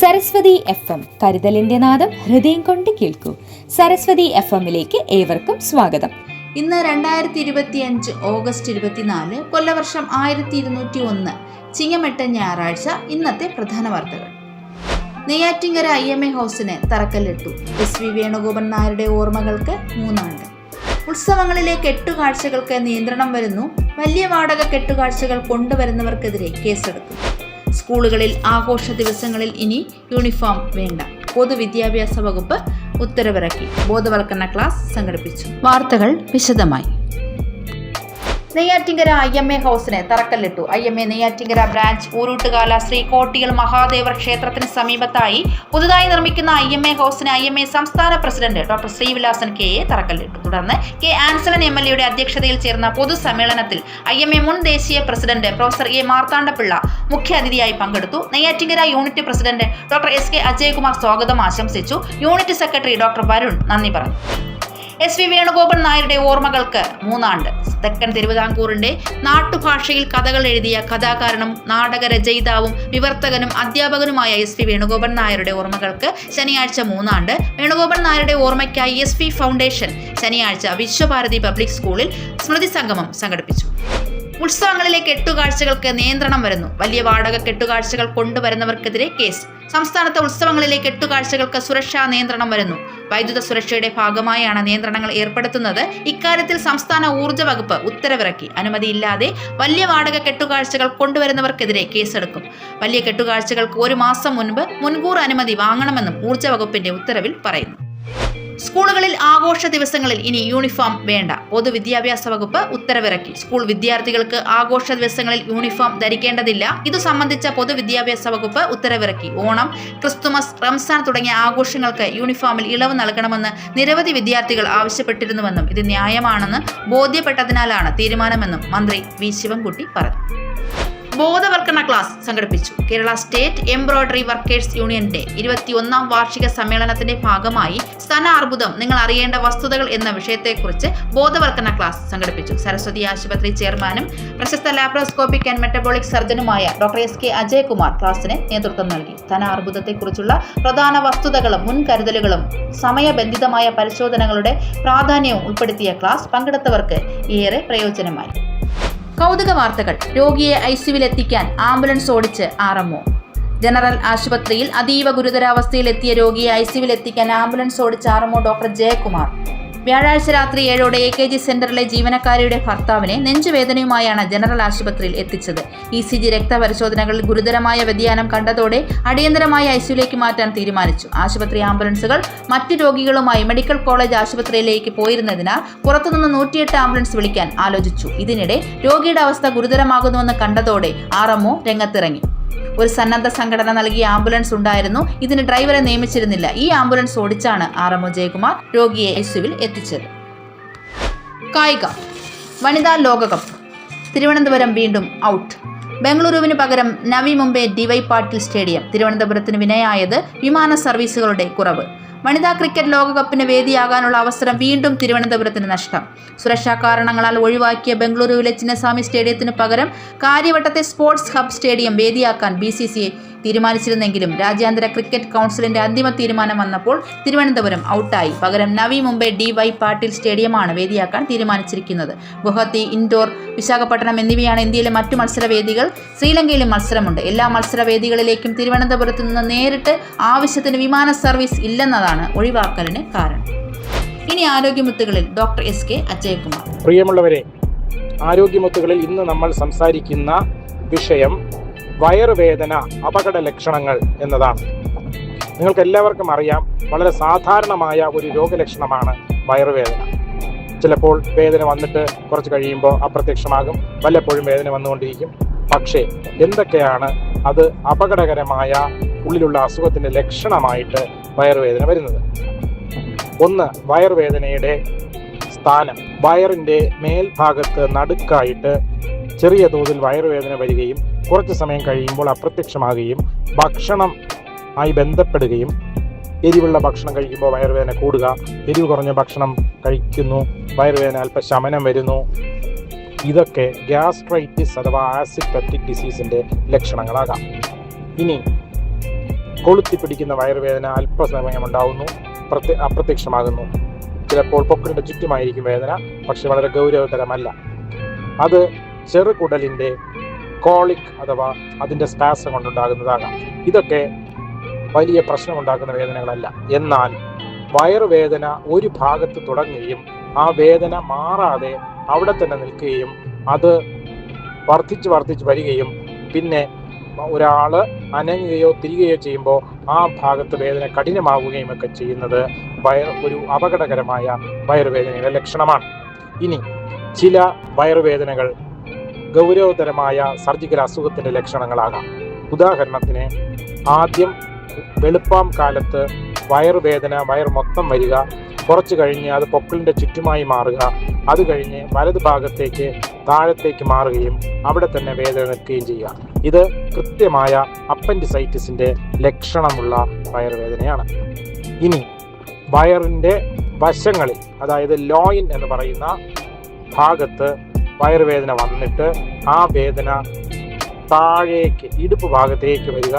Saraswati F M കരുതലിന്റെ നാദം ഹൃദയം കൊണ്ട് കേൾക്കൂ. സരസ്വതി എഫ് എമ്മിലേക്ക് ഏവർക്കും സ്വാഗതം. ഇന്ന് രണ്ടായിരത്തി ഇരുപത്തി അഞ്ച് ഓഗസ്റ്റ് ഇരുപത്തിനാല് കൊല്ലവർഷം ആയിരത്തി ഇരുന്നൂറ്റി ഒന്ന് ചിങ്ങമെട്ട് ഞായറാഴ്ച ഇന്നത്തെ പ്രധാന വാർത്തകൾ. നെയ്യാറ്റിങ്കര ഐ എം എ ഹൗസിന് തറക്കല്ലിട്ടു. എസ് വി വേണുഗോപൻ നായരുടെ ഓർമ്മകൾക്ക് മൂന്നാണ്ട് ഉത്സവങ്ങളിലെ കെട്ടുകാഴ്ചകൾക്ക് നിയന്ത്രണം വരുന്നു. വലിയ വാടക കെട്ടുകാഴ്ചകൾ കൊണ്ടുവരുന്നവർക്കെതിരെ കേസെടുക്കും. സ്കൂളുകളിൽ ആഘോഷ ദിവസങ്ങളിൽ ഇനി യൂണിഫോം വേണ്ട. പൊതുവിദ്യാഭ്യാസ വകുപ്പ് ഉത്തരവിറക്കി. ബോധവൽക്കരണ ക്ലാസ് സംഘടിപ്പിച്ചു. വാർത്തകൾ വിശദമായി. നെയ്യാറ്റിങ്കര ഐ എം എ ഹൗസിന് തറക്കല്ലിട്ടു. I M A Neyyattinkara branch Oorootukala Sree കോട്ടികൾ Mahadevar ക്ഷേത്രത്തിന് സമീപത്തായി പുതുതായി നിർമ്മിക്കുന്ന ഐ എം എ ഹൗസിന് ഐ എം എ സംസ്ഥാന president doctor Srivilasan K. A. തറക്കല്ലിട്ടു. തുടർന്ന് കെ. ആൻസലൻ എം. എൽ. എയുടെ അധ്യക്ഷതയിൽ ചേർന്ന പൊതുസമ്മേളനത്തിൽ ഐ എം എ മുൻ ദേശീയ പ്രസിഡന്റ് പ്രൊഫസർ എ. മാർത്താണ്ഡപിള്ള മുഖ്യാതിഥിയായി പങ്കെടുത്തു. Neyyattinkara unit president doctor S. K. Ajayakumar സ്വാഗതം ആശംസിച്ചു. യൂണിറ്റ് സെക്രട്ടറി ഡോക്ടർ വരുൺ നന്ദി പറഞ്ഞു. എസ് വി വേണുഗോപാൽ നായരുടെ ഓർമ്മകൾക്ക് മൂന്നാണ്ട്. തെക്കൻ തിരുവിതാംകൂറിന്റെ നാട്ടുഭാഷയിൽ കഥകൾ എഴുതിയ കഥാകാരനും നാടക രചയിതാവും വിവർത്തകനും അധ്യാപകനുമായ എസ് വി വേണുഗോപൻ നായരുടെ ഓർമ്മകൾക്ക് ശനിയാഴ്ച മൂന്നാണ്ട്. വേണുഗോപൻ നായരുടെ ഓർമ്മയ്ക്കായി എസ് വി ഫൗണ്ടേഷൻ ശനിയാഴ്ച വിശ്വഭാരതി പബ്ലിക് സ്കൂളിൽ സ്മൃതി സംഗമം സംഘടിപ്പിച്ചു. ഉത്സവങ്ങളിലെ കെട്ടുകാഴ്ചകൾക്ക് നിയന്ത്രണം വരുന്നു. വലിയ വാടക കെട്ടുകാഴ്ചകൾ കൊണ്ടുവരുന്നവർക്കെതിരെ കേസ്. സംസ്ഥാനത്തെ ഉത്സവങ്ങളിലെ കെട്ടുകാഴ്ചകൾക്ക് സുരക്ഷാ നിയന്ത്രണം വരുന്നു. വൈദ്യുത സുരക്ഷയുടെ ഭാഗമായാണ് നിയന്ത്രണങ്ങൾ ഏർപ്പെടുത്തുന്നത്. ഇക്കാര്യത്തിൽ സംസ്ഥാന ഊർജ വകുപ്പ് ഉത്തരവിറക്കി. അനുമതിയില്ലാതെ വലിയ വാടക കെട്ടുകാഴ്ചകൾ കൊണ്ടുവരുന്നവർക്കെതിരെ കേസെടുക്കും. വലിയ കെട്ടുകാഴ്ചകൾക്ക് ഒരു മാസം മുൻപ് മുൻകൂർ അനുമതി വാങ്ങണമെന്നും ഊർജ വകുപ്പിന്റെ ഉത്തരവിൽ പറയുന്നു. സ്കൂളുകളിൽ ആഘോഷ ദിവസങ്ങളിൽ ഇനി യൂണിഫോം വേണ്ട. പൊതുവിദ്യാഭ്യാസ വകുപ്പ് ഉത്തരവിറക്കി. സ്കൂൾ വിദ്യാർത്ഥികൾക്ക് ആഘോഷ ദിവസങ്ങളിൽ യൂണിഫോം ധരിക്കേണ്ടതില്ല. ഇതു സംബന്ധിച്ച പൊതുവിദ്യാഭ്യാസ വകുപ്പ് ഉത്തരവിറക്കി. ഓണം ക്രിസ്തുമസ് റംസാൻ തുടങ്ങിയ ആഘോഷങ്ങൾക്ക് യൂണിഫോമിൽ ഇളവ് നൽകണമെന്ന് നിരവധി വിദ്യാർത്ഥികൾ ആവശ്യപ്പെട്ടിരുന്നുവെന്നും ഇത് ന്യായമാണെന്ന് ബോധ്യപ്പെട്ടതിനാലാണ് തീരുമാനമെന്നും മന്ത്രി വി. ശിവൻകുട്ടി പറഞ്ഞു. ബോധവൽക്കരണ ക്ലാസ് സംഘടിപ്പിച്ചു. കേരള സ്റ്റേറ്റ് എംബ്രോയിഡറി വർക്കേഴ്സ് യൂണിയന്റെ ഇരുപത്തിയൊന്നാം വാർഷിക സമ്മേളനത്തിന്റെ ഭാഗമായി സ്തന അർബുദം നിങ്ങൾ അറിയേണ്ട വസ്തുതകൾ എന്ന വിഷയത്തെക്കുറിച്ച് ബോധവൽക്കരണ ക്ലാസ് സംഘടിപ്പിച്ചു. സരസ്വതി ആശുപത്രി ചെയർമാനും പ്രശസ്ത ലാപ്രോസ്കോപ്പിക് ആൻഡ് മെറ്റബോളിക് സർജനുമായ ഡോക്ടർ എസ് കെ അജയ്കുമാർ ക്ലാസിന് നേതൃത്വം നൽകി. സ്തന അർബുദത്തെക്കുറിച്ചുള്ള പ്രധാന വസ്തുതകളും മുൻകരുതലുകളും സമയബന്ധിതമായ പരിശോധനകളുടെ പ്രാധാന്യവും ഉൾപ്പെടുത്തിയ ക്ലാസ് പങ്കെടുത്തവർക്ക് ഏറെ പ്രയോജനമായി. കൗതുക വാർത്തകൾ രോഗിയെ ഐസിയുവിലെത്തിക്കാൻ ആംബുലൻസ് ഓടിച്ച് ആർഎംഒ. ജനറൽ ആശുപത്രിയിൽ അതീവ ഗുരുതരാവസ്ഥയിലെത്തിയ രോഗിയെ ഐസിയുവിലെത്തിക്കാൻ ആംബുലൻസ് ഓടിച്ച് ആർഎംഒ ഡോക്ടർ ജയകുമാർ. വ്യാഴാഴ്ച രാത്രി ഏഴോടെ എ കെ ജി സെന്ററിലെ ജീവനക്കാരിയുടെ ഭർത്താവിനെ നെഞ്ചുവേദനയുമായാണ് ജനറൽ ആശുപത്രിയിൽ എത്തിച്ചത്. ഇ സി ജി രക്തപരിശോധനകളിൽ ഗുരുതരമായ വ്യതിയാനം കണ്ടതോടെ അടിയന്തരമായി ഐസിയുലേക്ക് മാറ്റാൻ തീരുമാനിച്ചു. ആശുപത്രി ആംബുലൻസുകൾ മറ്റ് രോഗികളുമായി മെഡിക്കൽ കോളേജ് ആശുപത്രിയിലേക്ക് പോയിരുന്നതിനാൽ പുറത്തുനിന്ന് നൂറ്റിയെട്ട് ആംബുലൻസ് വിളിക്കാൻ ആലോചിച്ചു. ഇതിനിടെ രോഗിയുടെ അവസ്ഥ ഗുരുതരമാകുന്നുവെന്ന് കണ്ടതോടെ ആർ രംഗത്തിറങ്ങി. ഒരു സന്നദ്ധ സംഘടന നൽകിയ ആംബുലൻസ് ഉണ്ടായിരുന്നു. ഇതിന് ഡ്രൈവറെ നിയമിച്ചിരുന്നില്ല. ഈ ആംബുലൻസ് ഓടിച്ചാണ് ആർ എം ഒ ജയകുമാർ രോഗിയെ എസ്യുവിൽ എത്തിച്ചത്. കായിക വനിതാ ലോകകപ്പ്. തിരുവനന്തപുരം വീണ്ടും ഔട്ട്. ബംഗളൂരുവിന് പകരം നവി മുംബൈ ഡിവൈ പാട്ടിൽ സ്റ്റേഡിയം. തിരുവനന്തപുരത്തിന് വിനയായത് വിമാന സർവീസുകളുടെ കുറവ്. വനിതാ ക്രിക്കറ്റ് ലോകകപ്പിന് വേദിയാകാനുള്ള അവസരം വീണ്ടും തിരുവനന്തപുരത്തിന് നഷ്ടം. സുരക്ഷാ കാരണങ്ങളാൽ ഒഴിവാക്കിയ ബംഗളൂരുവിലെ ചിന്നസ്വാമി സ്റ്റേഡിയത്തിന് പകരം കാര്യവട്ടത്തെ സ്പോർട്സ് ഹബ് സ്റ്റേഡിയം വേദിയാക്കാൻ ബി സി സി തീരുമാനിച്ചിരുന്നെങ്കിലും രാജ്യാന്തര ക്രിക്കറ്റ് കൗൺസിലിന്റെ അന്തിമ തീരുമാനം വന്നപ്പോൾ തിരുവനന്തപുരം ഔട്ടായി. പകരം നവി മുംബൈ ഡി വൈ പാട്ടീൽ സ്റ്റേഡിയമാണ് വേദിയാക്കാൻ തീരുമാനിച്ചിരിക്കുന്നത്. ഗുവാഹത്തി ഇൻഡോർ വിശാഖപട്ടണം എന്നിവയാണ് ഇന്ത്യയിലെ മറ്റു മത്സരവേദികൾ ശ്രീലങ്കയിലും മത്സരമുണ്ട്. എല്ലാ മത്സരവേദികളിലേക്കും തിരുവനന്തപുരത്ത് നിന്ന് നേരിട്ട് ആവശ്യത്തിന് വിമാന സർവീസ് ഇല്ലെന്നതാണ് ഒഴിവാക്കലിന് കാരണം. ഇനി ആരോഗ്യമുത്തുകളിൽ ഡോക്ടർ എസ് കെ അജയകുമാർ. പ്രിയമുള്ളവരെ ആരോഗ്യമുത്തുകളിൽ ഇന്ന് നമ്മൾ സംസാരിക്കുന്ന വിഷയം വയറുവേദന അപകട ലക്ഷണങ്ങൾ എന്നതാണ്. നിങ്ങൾക്ക് എല്ലാവർക്കും അറിയാം വളരെ സാധാരണമായ ഒരു രോഗലക്ഷണമാണ് വയറുവേദന. ചിലപ്പോൾ വേദന വന്നിട്ട് കുറച്ച് കഴിയുമ്പോൾ അപ്രത്യക്ഷമാകും വല്ലപ്പോഴും വേദന വന്നുകൊണ്ടിരിക്കും. പക്ഷേ എന്തൊക്കെയാണ് അത് അപകടകരമായ ഉള്ളിലുള്ള അസുഖത്തിന്റെ ലക്ഷണമായിട്ട് വയറുവേദന വരുന്നത്. ഒന്ന് വയറുവേദനയുടെ സ്ഥാനം. വയറിന്റെ മേൽഭാഗത്ത് നടുക്കായിട്ട് ചെറിയ തോതിൽ വയറുവേദന വരികയും കുറച്ച് സമയം കഴിയുമ്പോൾ അപ്രത്യക്ഷമാകുകയും ഭക്ഷണം ആയി ബന്ധപ്പെടുകയും എരിവുള്ള ഭക്ഷണം കഴിക്കുമ്പോൾ വയറുവേദന കൂടുക എരിവ് കുറഞ്ഞ ഭക്ഷണം കഴിക്കുന്നു വയറുവേദന അല്പ ശമനം വരുന്നു. ഇതൊക്കെ ഗ്യാസ്ട്രൈറ്റിസ് അഥവാ ആസിഡ് പെപ്റ്റിക് ഡിസീസിന്റെ ലക്ഷണങ്ങളാകാം. ഇനി കൊളുത്തി പിടിക്കുന്ന വയറുവേദന അല്പസമയം ഉണ്ടാവുന്നു പ്രത്യ അപ്രത്യക്ഷമാകുന്നു. ചിലപ്പോൾ പൊക്കിളിന്റെ ചുറ്റുമായിരിക്കും വേദന പക്ഷെ വളരെ ഗൗരവതരമല്ല. അത് ചെറുകുടലിന്റെ കോളിക് അഥവാ അതിന്റെ സ്പാസം കൊണ്ടുണ്ടാകുന്നതാകാം. ഇതൊക്കെ വലിയ പ്രശ്നമുണ്ടാക്കുന്ന വേദനകളല്ല. എന്നാൽ വയറുവേദന ഒരു ഭാഗത്ത് തുടങ്ങുകയും ആ വേദന മാറാതെ അവിടെ തന്നെ നിൽക്കുകയും അത് വർദ്ധിച്ച് വർദ്ധിച്ച് വരികയും പിന്നെ ഒരാൾ അനങ്ങുകയോ തിരികുകയോ ചെയ്യുമ്പോൾ ആ ഭാഗത്ത് വേദന കഠിനമാവുകയും ഒക്കെ ചെയ്യുന്നത് വയർ ഒരു അപകടകരമായ വയറുവേദനയുടെ ലക്ഷണമാണ്. ഇനി ചില വയറുവേദനകൾ ഗൗരവതരമായ സർജിക്കൽ അസുഖത്തിന്റെ ലക്ഷണങ്ങളാകാം. ഉദാഹരണത്തിന് ആദ്യം വെളുപ്പാം കാലത്ത് വയറുവേദന വയർ മൊത്തം വരിക കുറച്ച് കഴിഞ്ഞ് അത് പൊക്കിളിന്റെ ചുറ്റുമായി മാറുക അത് കഴിഞ്ഞ് വലത് ഭാഗത്തേക്ക് താഴത്തേക്ക് മാറുകയും അവിടെ തന്നെ വേദന നിൽക്കുകയും ചെയ്യുക. ഇത് കൃത്യമായ അപ്പൻഡിസൈറ്റിസിന്റെ ലക്ഷണമുള്ള വയറുവേദനയാണ്. ഇനി വയറിന്റെ വശങ്ങളിൽ അതായത് ലോയിൻ എന്ന് പറയുന്ന ഭാഗത്ത് വയറുവേദന വന്നിട്ട് ആ വേദന താഴേക്ക് ഇടുപ്പ് ഭാഗത്തേക്ക് വരിക.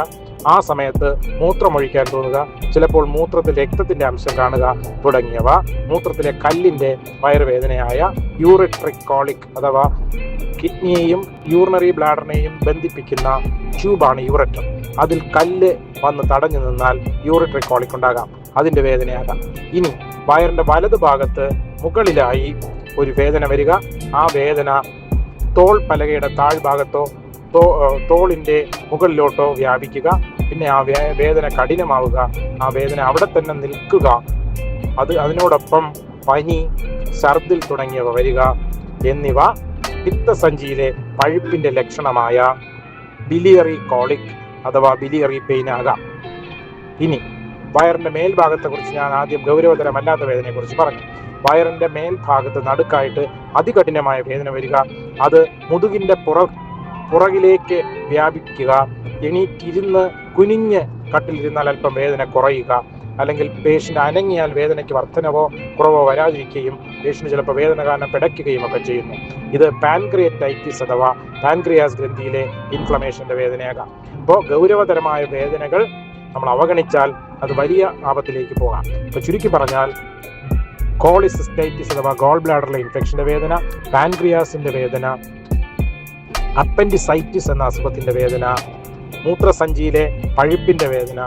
ആ സമയത്ത് മൂത്രമൊഴിക്കാൻ തോന്നുക ചിലപ്പോൾ മൂത്രത്തിൽ രക്തത്തിന്റെ അംശം കാണുക തുടങ്ങിയവ. മൂത്രത്തിലെ കല്ലിന്റെ വയറുവേദനയായ യൂറിട്രിക് കോളിക് അഥവാ കിഡ്നിയെയും യൂറിനറി ബ്ലാഡറിനെയും ബന്ധിപ്പിക്കുന്ന ട്യൂബാണ് യൂറെറ്റർ അതിൽ കല്ല് വന്ന് തടഞ്ഞു നിന്നാൽ യൂറിട്രിക് കോളിക് ഉണ്ടാകാം. അതിന്റെ വേദനയാകാം. ഇനി വയറിന്റെ വലത് ഭാഗത്ത് മുകളിലായി ഒരു വേദന വരിക. ആ വേദന തോൾ പലകയുടെ താഴ്ഭാഗത്തോ തോ തോളിന്റെ മുകളിലോട്ടോ വ്യാപിക്കുക. പിന്നെ ആ വേദന കഠിനമാവുക ആ വേദന അവിടെ തന്നെ നിൽക്കുക. അത് അതിനോടൊപ്പം പനി ഛർദിൽ തുടങ്ങിയവ വരിക എന്നിവ പിത്തസഞ്ചിയിലെ പഴുപ്പിന്റെ ലക്ഷണമായ ബിലിയറി കോളിക് അഥവാ ബിലിയറി പെയിൻ ആകാം. ഇനി വയറിന്റെ മേൽഭാഗത്തെ കുറിച്ച് ഞാൻ ആദ്യം ഗൗരവതരമല്ലാത്ത വേദനയെക്കുറിച്ച് പറഞ്ഞു. വയറിന്റെ മേൽഭാഗത്ത് നടുക്കായിട്ട് അതികഠിനമായ വേദന വരിക അത് മുതുകിന്റെ പുറ പുറകിലേക്ക് വ്യാപിക്കുക എണീറ്റിരുന്ന് കുനിഞ്ഞ് കട്ടിലിരുന്നാൽ അല്പം വേദന കുറയുക. അല്ലെങ്കിൽ പേഷ്യന്റ് അനങ്ങിയാൽ വേദനയ്ക്ക് വർധനവോ കുറവോ വരാതിരിക്കുകയും പേഷ്യന്റ് ചിലപ്പോൾ വേദന കാരണം പിടയ്ക്കുകയും ഒക്കെ ചെയ്യുന്നു. ഇത് പാൻക്രിയറ്റൈറ്റിസ് അഥവാ പാൻക്രിയാസ് ഗ്രന്ഥിയിലെ ഇൻഫ്ലമേഷന്റെ വേദനയാകാം. അപ്പോൾ ഗൗരവതരമായ വേദനകൾ നമ്മൾ അവഗണിച്ചാൽ അത് വലിയ ആപത്തിലേക്ക് പോകാം. ഇപ്പോൾ ചുരുക്കി പറഞ്ഞാൽ കോളിസിസ്റ്റൈറ്റിസ് അഥവാ ഗോൾ ബ്ലാഡറിലെ ഇൻഫെക്ഷന്റെ വേദന പാൻക്രിയാസിന്റെ വേദന അപ്പൻഡിസൈറ്റിസ് എന്ന അസുഖത്തിന്റെ വേദന മൂത്രസഞ്ചിയിലെ പഴുപ്പിന്റെ വേദന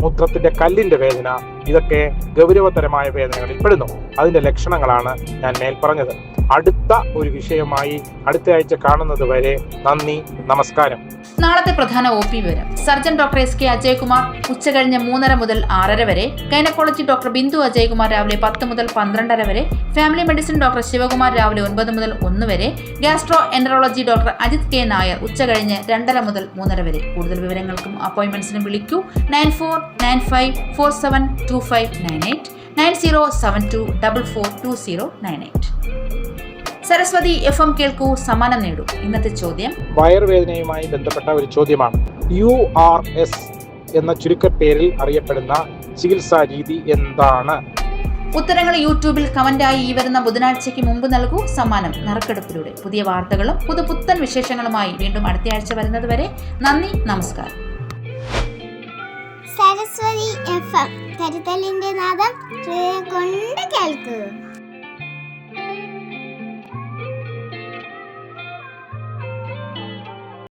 മൂത്രത്തിന്റെ കല്ലിന്റെ വേദന ഇതൊക്കെ ഗൗരവതരമായ വേദനകളിൽ പെടുന്നു അതിന്റെ ലക്ഷണങ്ങളാണ് ഞാൻ മേൽപ്പറഞ്ഞത്. അടുത്ത ഒരു വിഷയമായി അടുത്ത ആഴ്ച കാണുന്നത് വരെ നന്ദി നമസ്കാരം. നാളത്തെ പ്രധാന ഒ പി വിവരം. Surgeon doctor S K Ajayakumar ഉച്ചകഴിഞ്ഞ് മൂന്നര മുതൽ ആറര വരെ ഗൈനക്കോളജി ഡോക്ടർ ബിന്ദു അജയകുമാർ രാവിലെ പത്ത് മുതൽ പന്ത്രണ്ടര വരെ ഫാമിലി മെഡിസിൻ ഡോക്ടർ ശിവകുമാർ രാവിലെ ഒൻപത് മുതൽ ഒന്ന് വരെ gastroenterology doctor Ajith K Nair ഉച്ചകഴിഞ്ഞ് രണ്ടര മുതൽ മൂന്നര വരെ. കൂടുതൽ വിവരങ്ങൾക്കും അപ്പോയിന്റ്മെന്റ്സിനും വിളിക്കൂ. Nine four nine five four seven two five nine eight. Nine zero seven two double four two zero nine eight. Saraswathi F M കേൾക്കൂ സമ്മാനം നേടൂ. ഇന്നത്തെ ചോദ്യം. വയറുവേദനയുമായി ബന്ധപ്പെട്ട ഒരു ചോദ്യമാണ്. യു ആർ എസ് എന്ന ചുരുക്കപ്പേരിൽ അറിയപ്പെടുന്ന ചികിത്സാ രീതി എന്താണ്? ഉത്തരങ്ങൾ യൂട്യൂബിൽ കമന്റായി ഈ വരുന്ന ബുധനാഴ്ചയ്ക്ക് മുമ്പ് നൽകൂ. സമ്മാനം നറുക്കെടുപ്പിലൂടെ. പുതിയ വാർത്തകളും പുതുപുത്തൻ വിശേഷങ്ങളുമായി വീണ്ടും അടുത്തയാഴ്ച വരുന്നത് വരെ നന്ദി നമസ്കാരം. സരസ്വതി എഫ് കരുതലിന്റെ നാദം കൊണ്ട് കേൾക്കൂ.